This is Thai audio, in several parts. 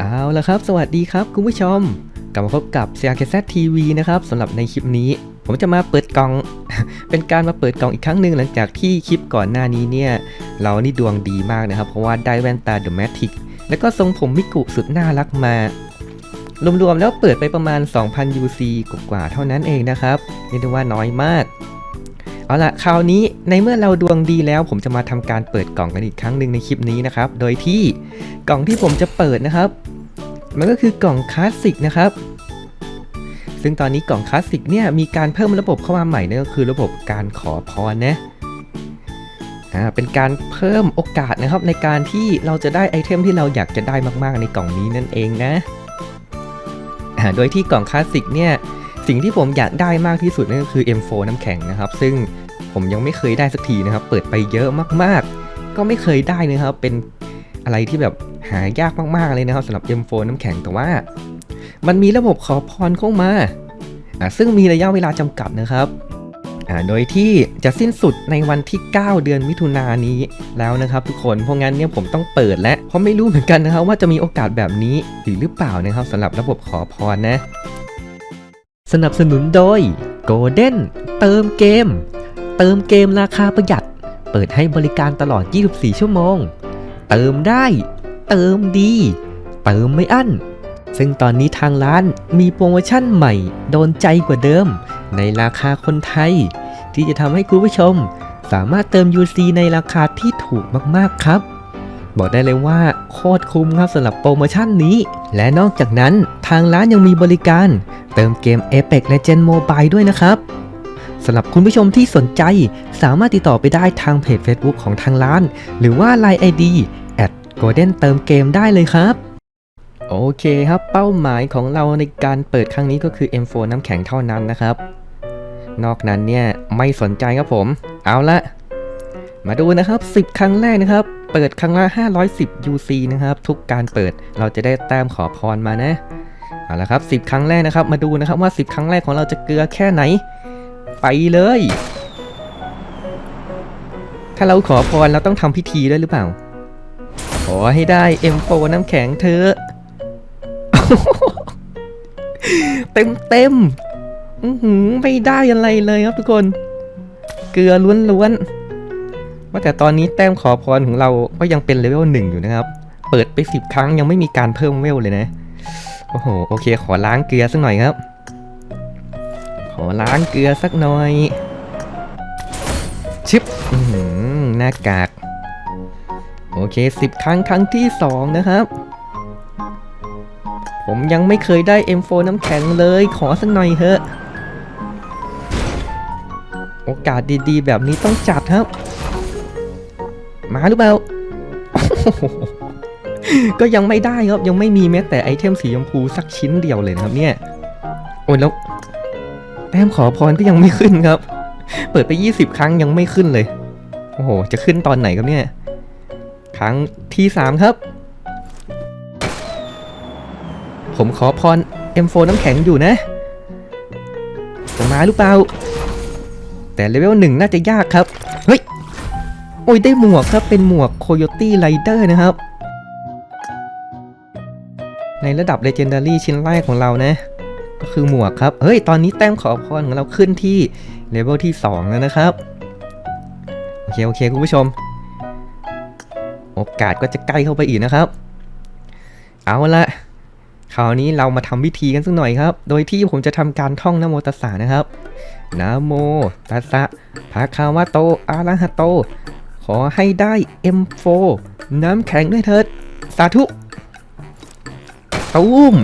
เอาละครับ สวัสดีครับคุณผู้ชม กลับมาพบกับ c r k z TV นะครับสำหรับในคลิปนี้ ผมจะมาเปิดกล่อง เป็นการมาเปิดกล่องอีกครั้งหนึ่งหลังจากที่คลิปก่อนหน้านี้เนี่ย เรานี่ดวงดีมากนะครับ เพราะว่าได้แว่นตา The Matic แล้วก็ทรงผมมิกุสุดน่ารักมารวมๆแล้วเปิดไปประมาณ 2,000 UC กว่าๆเท่านั้นเองนะครับเรียกได้ว่าน้อยมาก เอาละคราวนี้ในเมื่อเราดวงดีแล้ว ผมจะมาทำการเปิดกล่องกันอีกครั้งหนึ่งในคลิปนี้นะครับ โดยที่กล่องที่ผมจะเปิดนะครับ มันก็คือกล่องคลาสสิกนะครับ ซึ่งตอนนี้กล่องคลาสสิกเนี่ยมีการเพิ่มระบบเข้ามาใหม่นั่นก็คือระบบการขอพรนะอ่าเป็นการเพิ่มโอกาสนะครับในการที่เราจะได้ไอเทมที่เราอยากจะได้มากๆในกล่องนี้นั่นเองนะ โดยที่กล่องคลาสสิกเนี่ย สิ่งที่ผมอยากได้มากที่สุดนั่นก็คือ M4 น้ำแข็งนะครับ ซึ่งผมยังไม่เคยได้สักทีนะครับ เปิดไปเยอะมากๆ ก็ไม่เคยได้นะครับ เป็นอะไรที่แบบหายากมากๆเลยนะครับสำหรับ M4 น้ำแข็งแต่ว่า มันมีระบบขอพรเข้ามาอ่าซึ่งมีระยะเวลาจำกัดนะครับอ่าโดยที่จะสิ้นสุดในวันที่ 9 เดือนมิถุนายนนี้แล้วนะครับ ทุกคน เพราะงั้นเนี่ยผมต้องเปิดแล้วเพราะไม่รู้เหมือนกันนะครับ ว่าจะมีโอกาสแบบนี้หรือหรือเปล่านะครับสำหรับระบบขอพรนะ สนับสนุนโดย Golden เติมเกม เติมเกมราคาประหยัด เปิดให้บริการตลอด 24 ชั่วโมง เติมได้ เติมดี เติมไม่อั้น ซึ่งตอนนี้ทางร้านมีโปรโมชั่นใหม่ โดนใจกว่าเดิม ในราคาคนไทย ที่จะทำให้คุณผู้ชม สามารถเติม UC ในราคาที่ถูกมากๆครับ บอกได้เลยว่าโคตรคุ้มครับสำหรับโปรโมชั่นนี้ และนอกจากนั้นทางร้านยังมีบริการ เติมเกม Apex Legend Mobile ด้วยนะครับสำหรับคุณผู้ชมที่สนใจสามารถติดต่อไปได้ทางเพจ Facebook ของทางร้าน หรือว่า Line ID golden เติมเกมได้เลยครับ โอเคครับเป้าหมายของเราในการเปิดครั้งนี้ก็คือ M4 น้ำแข็งเท่านั้นนะครับ นอกนั้นเนี่ยไม่สนใจครับผม เอาละมาดูนะครับ 10 ครั้งแรกนะครับ เปิดครั้งละ 510 UC นะครับ ทุกการเปิดเราจะได้แต้มขอพรมานะเอาละครับ 10 ครั้งแรกนะครับ มาดูนะครับว่า 10 ครั้งแรกของเราจะเกลือแค่ไหน ไปเลย ถ้าเราขอพรเราต้องทำพิธีด้วยหรือเปล่า ขอให้ได้ M4 น้ำแข็งเธอ เต็มเต็มหือไม่ได้อะไรเลยครับทุกคน เกลือล้วนๆ ว่าแต่ตอนนี้แต้มขอพรของเราก็ยังเป็นเลเวลหนึ่งอยู่นะครับ เปิดไปสิบครั้งยังไม่มีการเพิ่มเวลเลยนะ โอ้โห โอเค ขอล้างเกลือสักหน่อยครับ ขอล้างเกลือสักหน่อย ชิปอือหือหน้ากาก โอเคสิบครั้งครั้งที่สองนะครับ ผมยังไม่เคยได้ M4 น้ำแข็งเลย ขอสักหน่อยเถอะ โอกาสดีๆ แบบนี้ต้องจัดครับ มาหรือเปล่า ก็ยังไม่ได้ครับยังไม่มีแม้แต่ไอเทมสีชมพูสักชิ้นเดียวเลยครับเนี่ย โอ้ยแล้วแต้มขอพรก็ยังไม่ขึ้นครับ เปิดไป 20 ครั้งยังไม่ขึ้นเลย โอ้โห จะขึ้นตอนไหนครับเนี่ย ครั้งที่ 3 ครับ ผมขอพร M4 น้ำแข็งอยู่นะ จะมาหรือเปล่า แต่เลเวลหนึ่งน่าจะยากครับ โอ้ยได้หมวกครับเป็นหมวก Coyote Rider นะครับ ในระดับ Legendary ชิ้นแรกของเรานะ ก็คือหมวกครับ เฮ้ย ตอนนี้แต้มขอพรของเราขึ้นที่เลเวลที่ 2 แล้วนะครับ โอเค โอเค คุณผู้ชม โอกาสก็จะใกล้เข้าไปอีกนะครับ เอาละคราวนี้เรามาทำพิธีกันสักหน่อยครับ โดยที่ผมจะทำการท่องนโมตัสสะนะครับนะโมตัสสะภะคะวะโตอะระหะโต ขอให้ได้ M4 น้ำแข็งด้วยเถิด สาธุตูม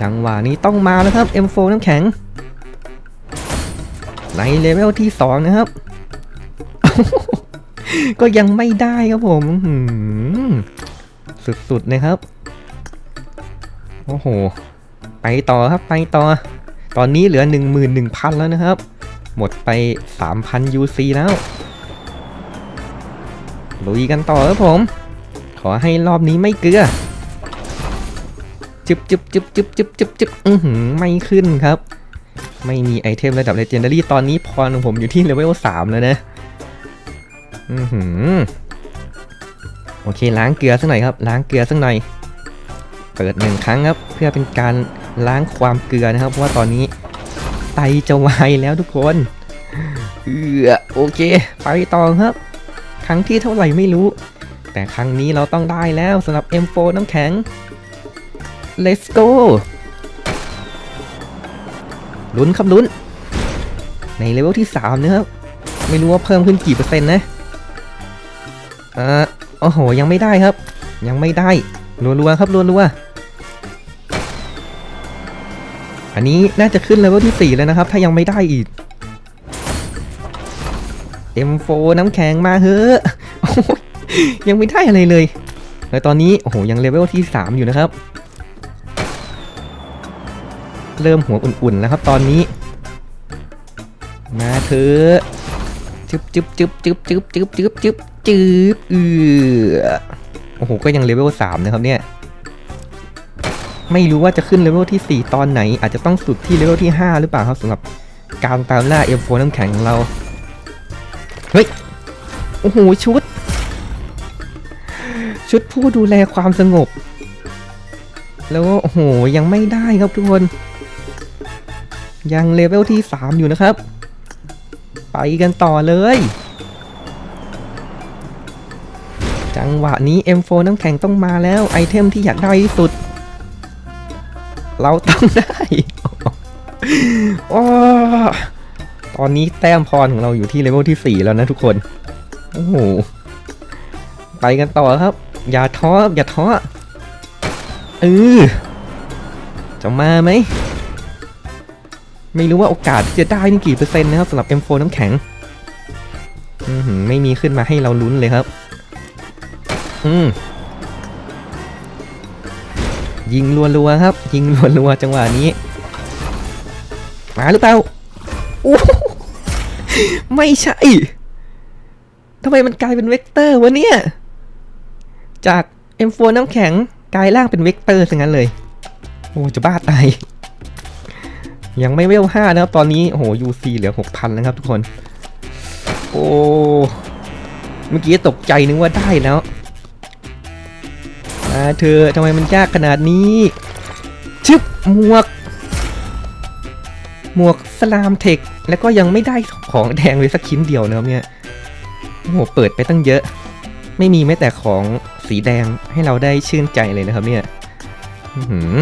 จังหวะนี้ต้องมาแล้วครับ M4 น้ำแข็ง ในเลเวลที่ 2 นะครับ ก็ยังไม่ได้ครับผมสุดๆนะครับ โอ้โห ไปต่อครับไปต่อ ตอนนี้เหลือ 11,000 แล้วนะครับ หมดไป 3,000 UC แล้ว ลุยกันต่อครับผม ขอให้รอบนี้ไม่เกลือจึบจึบจึบจึบจึบจึบจึบอือหือไม่ขึ้นครับ ไม่มีไอเทมระดับ Legendary ตอนนี้พรของผมอยู่ที่เลเวล3แล้วนะ อือหือ โอเคล้างเกลือสักหน่อยครับ ล้างเกลือสักหน่อย เปิดหนึ่งครั้งครับ เพื่อเป็นการล้างความเกลือนะครับ เพราะว่าตอนนี้ไตจะวายแล้วทุกคน เออโอเค ไปต่อครับ ครั้งที่เท่าไหร่ไม่รู้ แต่ครั้งนี้เราต้องได้แล้วสำหรับ M4 น้ำแข็ง let's go ลุ้นครับลุ้น ในเลเวลที่ 3 นะครับ ไม่รู้ว่าเพิ่มขึ้นกี่เปอร์เซ็นต์นะเอ่อโอ้โห ยังไม่ได้ครับ ยังไม่ได้รัวๆครับรัวๆอันนี้น่าจะขึ้นเลเวลที่ 4 แล้วนะครับ ถ้ายังไม่ได้อีก M4 น้ำแข็งมาเฮ้อยังไม่ได้อะไรเลย แล้วตอนนี้ โอ้โห ยังเลเวลที่ 3 อยู่นะครับ เริ่มหัวอุ่นๆแล้วครับตอนนี้ มาเถอะจึ๊บจึ๊บจึ๊บจึ๊บจึ๊บจึ๊บจึ๊บจึ๊บจึ๊บเออโอ้โห ก็ยังเลเวล 3 นะครับเนี่ย ไม่รู้ว่าจะขึ้นเลเวลที่ 4 ตอนไหน อาจจะต้องสุดที่เลเวลที่ 5 หรือเปล่าครับสำหรับการตามล่า M4 น้ำแข็งของเรา เฮ้ย โอ้โห ชุด ชุดผู้ดูแลความสงบ แล้วก็โอ้โห ยังไม่ได้ครับทุกคน ยังเลเวลที่ 3 อยู่นะครับ ไปกันต่อเลย จังหวะนี้ M4 น้ำแข็งต้องมาแล้ว ไอเทมที่อยากได้ที่สุด เราต้องได้ โอ้ ตอนนี้แต้มพรของเราอยู่ที่เลเวลที่ 4 แล้วนะทุกคน โอ้โห ไปกันต่อครับ อย่าท้ออย่าท้อเออจะมาไหม ไม่รู้ว่าโอกาสที่จะได้นี่กี่เปอร์เซ็นต์นะครับสำหรับ M4 น้ำแข็งอือหือไม่มีขึ้นมาให้เราลุ้นเลยครับ อืมยิงรัวๆครับ ยิงรัวๆจังหวะนี้ มาหรือเปล่าโอ้โห ไม่ใช่ทำไมมันกลายเป็นเวกเตอร์วะเนี่ย จาก M4 น้ำแข็งกลายร่างเป็นเวกเตอร์ซะงั้นเลย โอ้จะบ้าตาย ยังไม่เวลห้านะครับตอนนี้ โอ้โห UC เหลือ6,000แล้วครับทุกคน โอ้ เมื่อกี้ตกใจนึกว่าได้แล้วมาเธอทำไมมันยากขนาดนี้ ชึบหมวก หมวกสลามเทค แล้วก็ยังไม่ได้ของแดงเลยสักชิ้นเดียวนะครับเนี่ยโอ้โหเปิดไปตั้งเยอะ ไม่มีแม้แต่ของสีแดงให้เราได้ชื่นใจเลยนะครับเนี่ยหือ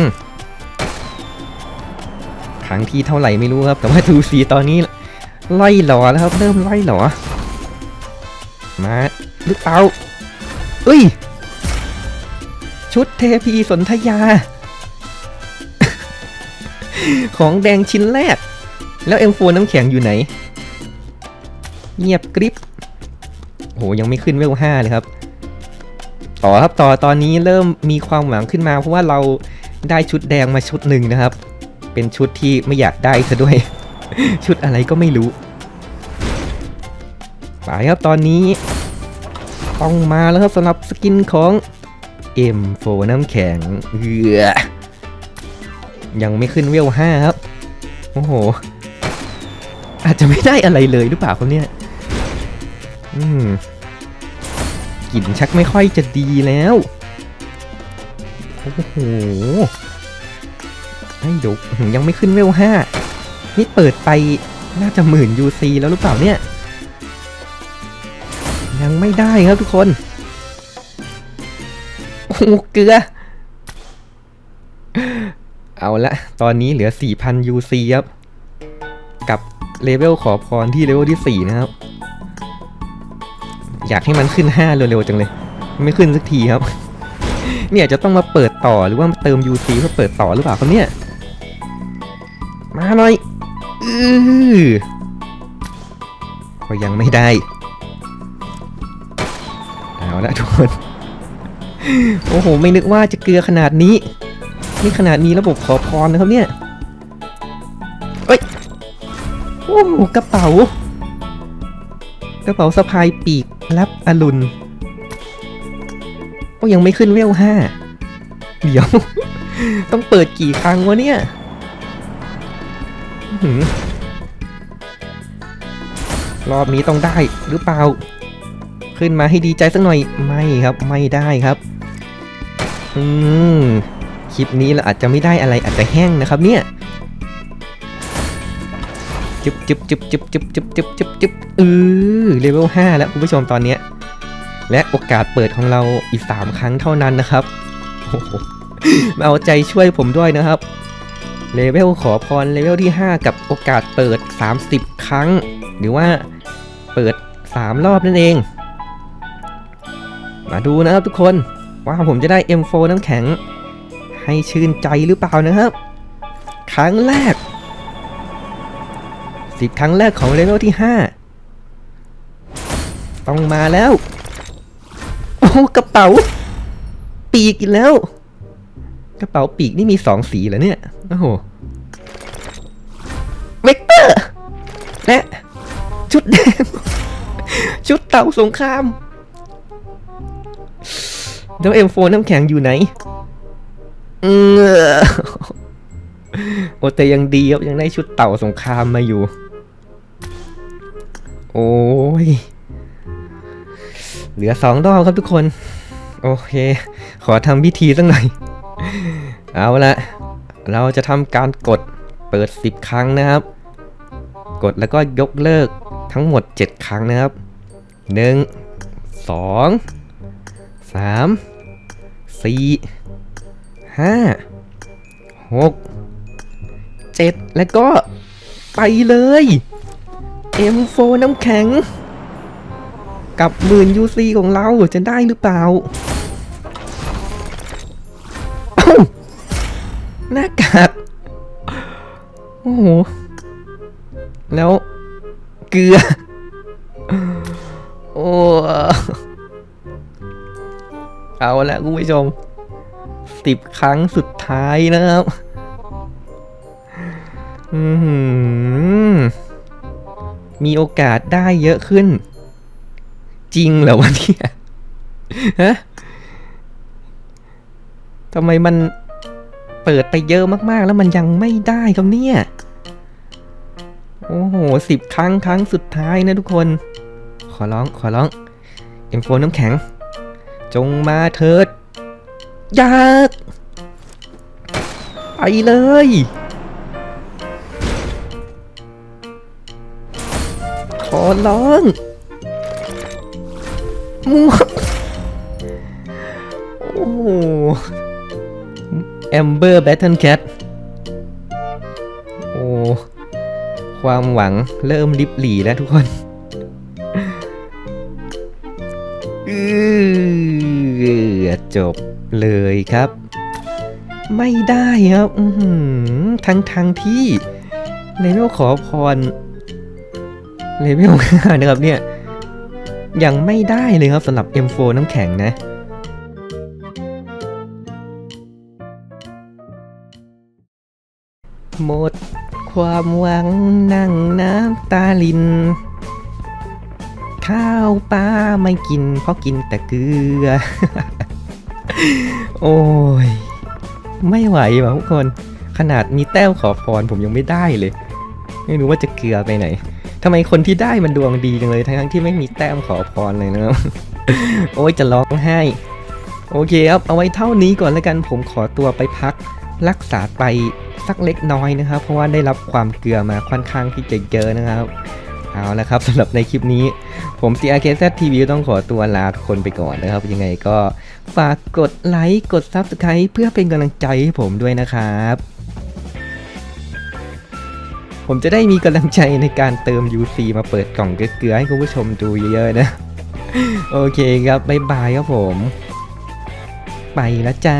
ครั้งที่เท่าไหร่ไม่รู้ครับ แต่ว่าดูสีตอนนี้ไล่หล่อแล้วครับเริ่มไล่หล่อมาหรือเปล่าเอ้ย ชุดเทพีสนธยา ของแดงชิ้นแรก แล้ว M4 น้ำแข็งอยู่ไหน เงียบกริบโหยังไม่ขึ้นเวลห้าเลยครับ ต่อครับต่อตอนนี้เริ่มมีความหวังขึ้นมาเพราะว่าเราได้ชุดแดงมาชุดหนึ่งนะครับ เป็นชุดที่ไม่อยากได้ซะด้วย ชุดอะไรก็ไม่รู้ไปครับตอนนี้ต้องมาแล้วครับสำหรับสกินของ M4 น้ำแข็งเอือยังไม่ขึ้นเวล5ครับ โอ้โห อาจจะไม่ได้อะไรเลยหรือเปล่าครับเนี่ย อืมกลิ่นชักไม่ค่อยจะดีแล้ว โอ้โหให้เดี๋ยวยังไม่ขึ้นเวลห้า นี่เปิดไปน่าจะหมื่น UC แล้วหรือเปล่าเนี่ย ยังไม่ได้ครับทุกคน โอ้เกลือ เอาละ ตอนนี้เหลือ 4,000 UC ครับ กับ เลเวลขอพรที่เลเวลที่ 4 นะครับ อยากให้มันขึ้น 5 เร็วๆจังเลย ไม่ขึ้นสักทีครับ เนี่ยจะต้องมาเปิดต่อหรือว่าเติม UC เพื่อเปิดต่อหรือเปล่าครับเนี่ย มาหน่อยอือก็ยังไม่ได้ เอาละทุกคน โอ้โห ไม่นึกว่าจะเกลือขนาดนี้ นี่ขนาดมีระบบขอพรนะครับเนี่ย กระเป๋า กระเป๋าสะพายปีกรับอรุณก็ยังไม่ขึ้นเวลห้าเดี๋ยว ต้องเปิดกี่ครั้งวะเนี่ยรอบนี้ต้องได้หรือเปล่า ขึ้นมาให้ดีใจสักหน่อยไม่ครับไม่ได้ครับ อืมคลิปนี้เราอาจจะไม่ได้อะไรอาจจะแห้งนะครับเนี่ย จุบจุบจุบจุบจุบจุบจุบจุบจุบเออเลเวล5แล้วคุณผู้ชมตอนเนี้ยและโอกาสเปิดของเราอีก3ครั้งเท่านั้นนะครับมาเอาใจช่วยผมด้วยนะครับเลเวลขอพรเลเวลที่ 5 กับโอกาสเปิด 30 ครั้ง หรือว่าเปิด 3 รอบนั่นเอง มาดูนะครับทุกคนว่าผมจะได้ M4 น้ำแข็ง ให้ชื่นใจหรือเปล่านะครับ ครั้งแรก 10ครั้งแรกของเลเวลที่ 5 ต้องมาแล้ว โอ้กระเป๋า ปีกอีกแล้ว กระเป๋าปีกนี่มีสองสีเหรอเนี่ย โอ้โห เวกเตอร์ และ ชุดแดง ชุดเต่าสงครามแล้วเอ็มโฟน้ำแข็งอยู่ไหนเออโอแต่ยังดีครับยังได้ชุดเต่าสงครามมาอยู่ โอ้ย เหลือสองรอบครับทุกคน โอเค ขอทำพิธีสักหน่อย เอาละเราจะทำการกดเปิด 10 ครั้งนะครับ กดแล้วก็ยกเลิกทั้งหมด 7 ครั้งนะครับ 1 2 3 4 5 6 7 แล้วก็ไปเลย M4 น้ำแข็ง กับหมื่น UC ของเราจะได้หรือเปล่า หน้ากาก โอ้โห แล้วเกลือ โอ้เอาละคุณผู้ชมสิบครั้งสุดท้ายนะครับ อือหือ มีโอกาสได้เยอะขึ้น จริงเหรอวะเนี่ยฮะทำไมมันเปิดไปเยอะมากๆ แล้วมันยังไม่ได้ครับเนี่ย โอ้โหสิบครั้งครั้งสุดท้ายนะทุกคน ขอร้องขอร้องเอ็มโฟน้ำแข็ง จงมาเถิดอยากไปเลย ขอร้องมวกโอ้แอมเบอร์แบทเทิลแคทโอ้ความหวังเริ่มลิบหลีแล้วทุกคนอือจบเลยครับ ไม่ได้ครับทั้งทั้งที่เลเวลขอพร เลเวล5นะครับเนี่ย ยังไม่ได้เลยครับสำหรับ M4 น้ำแข็งนะหมดความหวังนั่งน้ำตาลิน ข้าวปลาไม่กิน เพราะกินแต่เกลือ โอ้ย ไม่ไหวว่ะทุกคน ขนาดมีแต้วขอพรผมยังไม่ได้เลย ไม่รู้ว่าจะเกลือไปไหน ทำไมคนที่ได้มันดวงดีจังเลย ทั้งที่ไม่มีแต้มขอพรเลยนะครับ โอ้ยจะร้องไห้ โอเคครับ เอาไว้เท่านี้ก่อนแล้วกัน ผมขอตัวไปพักรักษาไปสักเล็กน้อยนะครับ เพราะว่าได้รับความเกลือมาค่อนข้างที่จะเยอะนะครับ เอาละครับสำหรับในคลิปนี้ ผม CRKZ TV ต้องขอตัวลาทุกคนไปก่อนนะครับ ยังไงก็ฝากกดไลค์ กด Subscribe เพื่อเป็นกำลังใจให้ผมด้วยนะครับ ผมจะได้มีกำลังใจในการเติม UC มาเปิดกล่องเกลือๆให้คุณผู้ชมดูเยอะๆนะ โอเคครับ บ๊ายบายครับผม ไปแล้วจ้า